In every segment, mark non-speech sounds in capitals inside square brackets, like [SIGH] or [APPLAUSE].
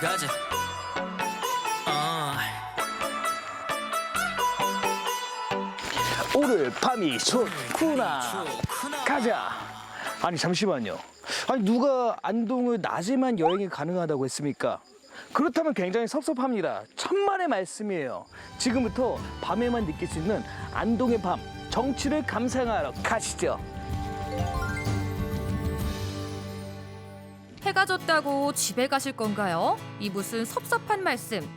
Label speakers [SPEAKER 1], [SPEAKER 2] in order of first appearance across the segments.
[SPEAKER 1] 가자. 어.
[SPEAKER 2] 오늘 밤이 좋구나.
[SPEAKER 1] 좋구나.
[SPEAKER 2] 가자. 아니 잠시만요. 아니 누가 안동을 낮에만 여행이 가능하다고 했습니까? 그렇다면 굉장히 섭섭합니다. 천만의 말씀이에요. 지금부터 밤에만 느낄 수 있는 안동의 밤 정취를 감상하러 가시죠.
[SPEAKER 3] 해가 졌다고 집에 가실 건가요? 이 무슨 섭섭한 말씀.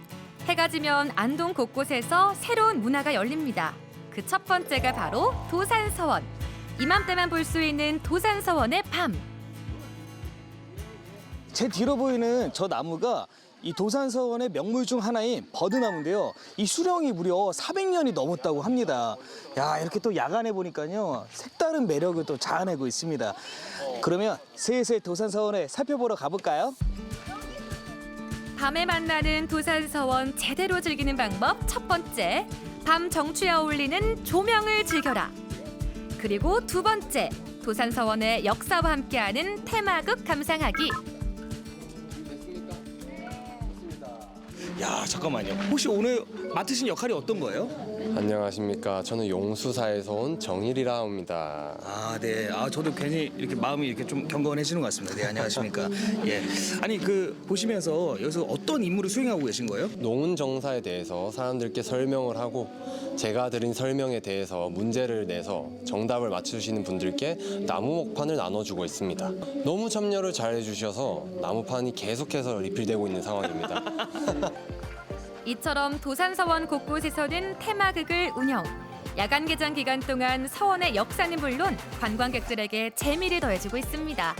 [SPEAKER 3] 해가 지면 안동 곳곳에서 새로운 문화가 열립니다. 그 첫 번째가 바로 도산서원. 이맘때만 볼 수 있는 도산서원의 밤.
[SPEAKER 2] 제 뒤로 보이는 저 나무가 이 도산서원의 명물 중 하나인 버드나무인데요. 이 수령이 무려 400년이 넘었다고 합니다. 야, 이렇게 또 야간에 보니까요. 색다른 매력을 또 자아내고 있습니다. 그러면 슬슬 도산서원에 살펴보러 가볼까요?
[SPEAKER 3] 밤에 만나는 도산서원 제대로 즐기는 방법 첫 번째. 밤 정취에 어울리는 조명을 즐겨라. 그리고 두 번째. 도산서원의 역사와 함께하는 테마극 감상하기.
[SPEAKER 2] 야, 잠깐만요. 혹시 오늘 맡으신 역할이 어떤 거예요?
[SPEAKER 4] 안녕하십니까. 저는 용수사에서 온 정일이라 합니다.
[SPEAKER 2] 아, 네. 아, 저도 괜히 이렇게 마음이 이렇게 좀 경건해지는 것 같습니다. 네, 안녕하십니까. [LAUGHS] 예. 아니, 그 보시면서 여기서 어떤 임무를 수행하고 계신 거예요?
[SPEAKER 4] 농은 정사에 대해서 사람들께 설명을 하고 제가 드린 설명에 대해서 문제를 내서 정답을 맞추시는 분들께 나무 목판을 나눠주고 있습니다. 너무 참여를 잘 해주셔서 나무판이 계속해서 리필되고 있는 상황입니다. [LAUGHS]
[SPEAKER 3] 이처럼 도산 서원 곳곳에서는 테마극을 운영. 야간 개장 기간 동안 서원의 역사는 물론 관광객들에게 재미를 더해주고 있습니다.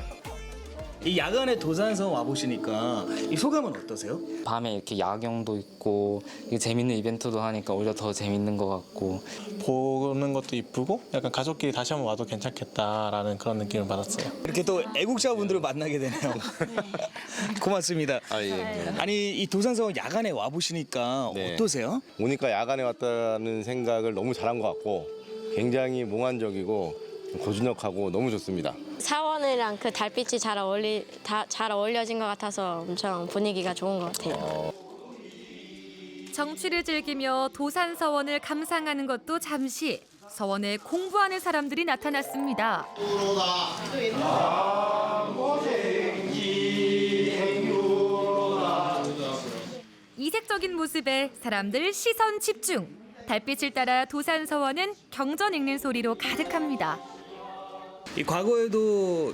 [SPEAKER 2] 이 야간에 도산서원 와보시니까 이 소감은 어떠세요?
[SPEAKER 5] 밤에 이렇게 야경도 있고 이게 재밌는 이벤트도 하니까 오히려 더 재밌는 것 같고
[SPEAKER 6] 보는 것도 이쁘고 약간 가족끼리 다시 한번 와도 괜찮겠다라는 그런 느낌을 받았어요.
[SPEAKER 2] 이렇게 또 애국자분들을 만나게 되네요. [LAUGHS] 고맙습니다.
[SPEAKER 7] 아, 예.
[SPEAKER 2] 아니 이 도산서원 야간에 와 보시니까
[SPEAKER 7] 네.
[SPEAKER 2] 어떠세요?
[SPEAKER 7] 오니까 야간에 왔다는 생각을 너무 잘한 것 같고 굉장히 몽환적이고 고즈넉하고 너무 좋습니다.
[SPEAKER 8] 사원이랑 그 달빛이 잘 어울리 다, 잘 어울려진 것 같아서 엄청 분위기가 좋은 것 같아요.
[SPEAKER 3] 정취를 즐기며 도산 서원을 감상하는 것도 잠시 서원에 공부하는 사람들이 나타났습니다. 이색적인 모습에 사람들 시선 집중. 달빛을 따라 도산 서원은 경전 읽는 소리로 가득합니다.
[SPEAKER 2] 이 과거에도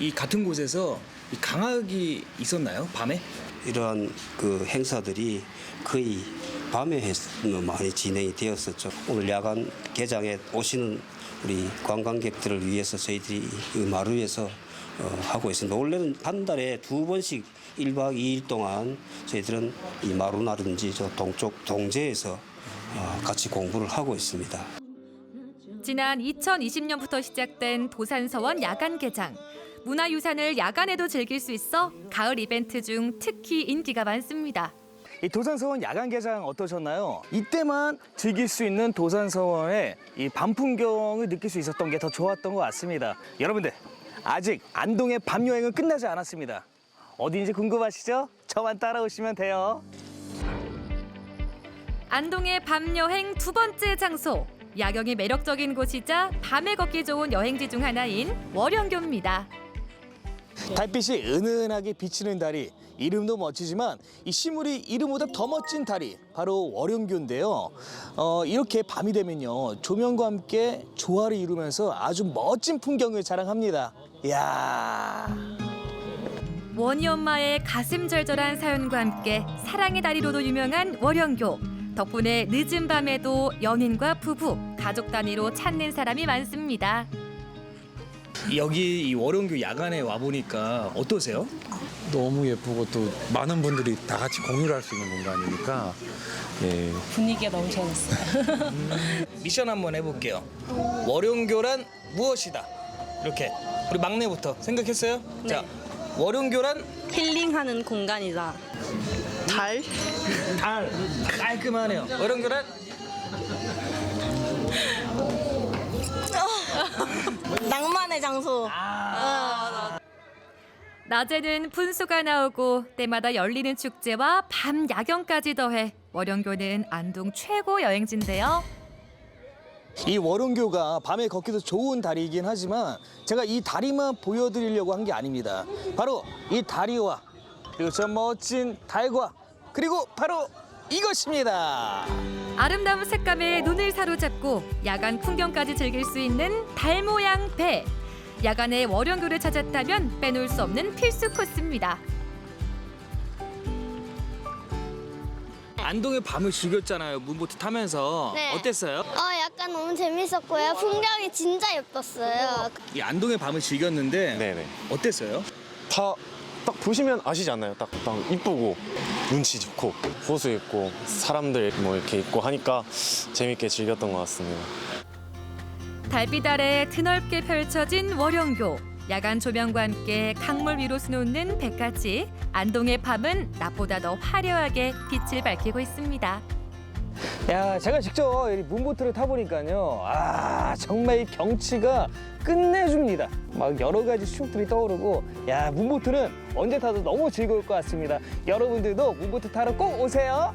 [SPEAKER 2] 이 같은 곳에서 이 강학이 있었나요? 밤에?
[SPEAKER 9] 이러한 그 행사들이 거의 밤에 했, 많이 진행이 되었었죠. 오늘 야간 개장에 오시는 우리 관광객들을 위해서 저희들이 이 마루에서 어, 하고 있습니다. 원래는 한 달에 두 번씩 1박 2일 동안 저희들은 이 마루나든지 저 동쪽 동제에서 어, 같이 공부를 하고 있습니다.
[SPEAKER 3] 지난 2020년부터 시작된 도산서원 야간 개장. 문화유산을 야간에도 즐길 수 있어 가을 이벤트 중 특히 인기가 많습니다.
[SPEAKER 2] 이 도산서원 야간 개장 어떠셨나요? 이때만 즐길 수 있는 도산서원의 이 밤 풍경을 느낄 수 있었던 게 더 좋았던 것 같습니다. 여러분들 아직 안동의 밤 여행은 끝나지 않았습니다. 어디인지 궁금하시죠? 저만 따라오시면 돼요.
[SPEAKER 3] 안동의 밤 여행 두 번째 장소. 야경이 매력적인 곳이자 밤에 걷기 좋은 여행지 중 하나인 월영교입니다.
[SPEAKER 2] 달빛이 은은하게 비치는 다리 이름도 멋지지만 이 시물이 이름보다 더 멋진 다리 바로 월영교인데요. 어, 이렇게 밤이 되면요 조명과 함께 조화를 이루면서 아주 멋진 풍경을 자랑합니다. 이야.
[SPEAKER 3] 원희 엄마의 가슴 절절한 사연과 함께 사랑의 다리로도 유명한 월영교. 덕분에 늦은 밤에도 연인과 부부, 가족 단위로 찾는 사람이 많습니다.
[SPEAKER 2] 여기 이 월영교 야간에 와 보니까 어떠세요?
[SPEAKER 6] 너무 예쁘고 또 많은 분들이 다 같이 공유를 할 수 있는 공간이니까 예,
[SPEAKER 10] 분위기가 너무 좋았어요.
[SPEAKER 2] 미션 한번 해볼게요. 월영교란 무엇이다? 이렇게 우리 막내부터 생각했어요? 자, 월영교란
[SPEAKER 10] 힐링하는 공간이다. 달?
[SPEAKER 2] 달 깔끔하네요. 월영교란
[SPEAKER 10] 낭만의 장소.
[SPEAKER 2] 아,
[SPEAKER 3] 낮에는 분수가 나오고 때마다 열리는 축제와 밤 야경까지 더해 월영교는 안동 최고 여행지인데요.
[SPEAKER 2] 이 월원교가 밤에 걷기도 좋은 다리이긴 하지만 제가 이 다리만 보여드리려고 한 게 아닙니다. 바로 이 다리와 그리고 저 멋진 달과 그리고 바로 이것입니다.
[SPEAKER 3] 아름다운 색감에 눈을 사로잡고 야간 풍경까지 즐길 수 있는 달 모양 배. 야간에 월영교를 찾았다면 빼놓을 수 없는 필수 코스입니다.
[SPEAKER 2] 안동의 밤을 즐겼잖아요. 문보트 타면서
[SPEAKER 1] 네.
[SPEAKER 2] 어땠어요?
[SPEAKER 1] 어, 약간 너무 재밌었고요. 풍경이 진짜 예뻤어요.
[SPEAKER 2] 이 안동의 밤을 즐겼는데
[SPEAKER 11] 네네.
[SPEAKER 2] 어땠어요?
[SPEAKER 11] 다 딱 보시면 아시지 않나요? 딱, 딱 이쁘고 눈치 좋고 호수 있고 사람들 뭐 이렇게 있고 하니까 재밌게 즐겼던 것 같습니다.
[SPEAKER 3] 달빛 아래 드넓게 펼쳐진 월영교. 야간 조명과 함께 강물 위로 수놓는 배까지 안동의 밤은 낮보다 더 화려하게 빛을 밝히고 있습니다.
[SPEAKER 2] 야, 제가 직접 이 문보트를 타보니까요. 아, 정말 이 경치가 끝내줍니다. 막 여러 가지 추억들이 떠오르고, 야, 문보트는 언제 타도 너무 즐거울 것 같습니다. 여러분들도 문보트 타러 꼭 오세요.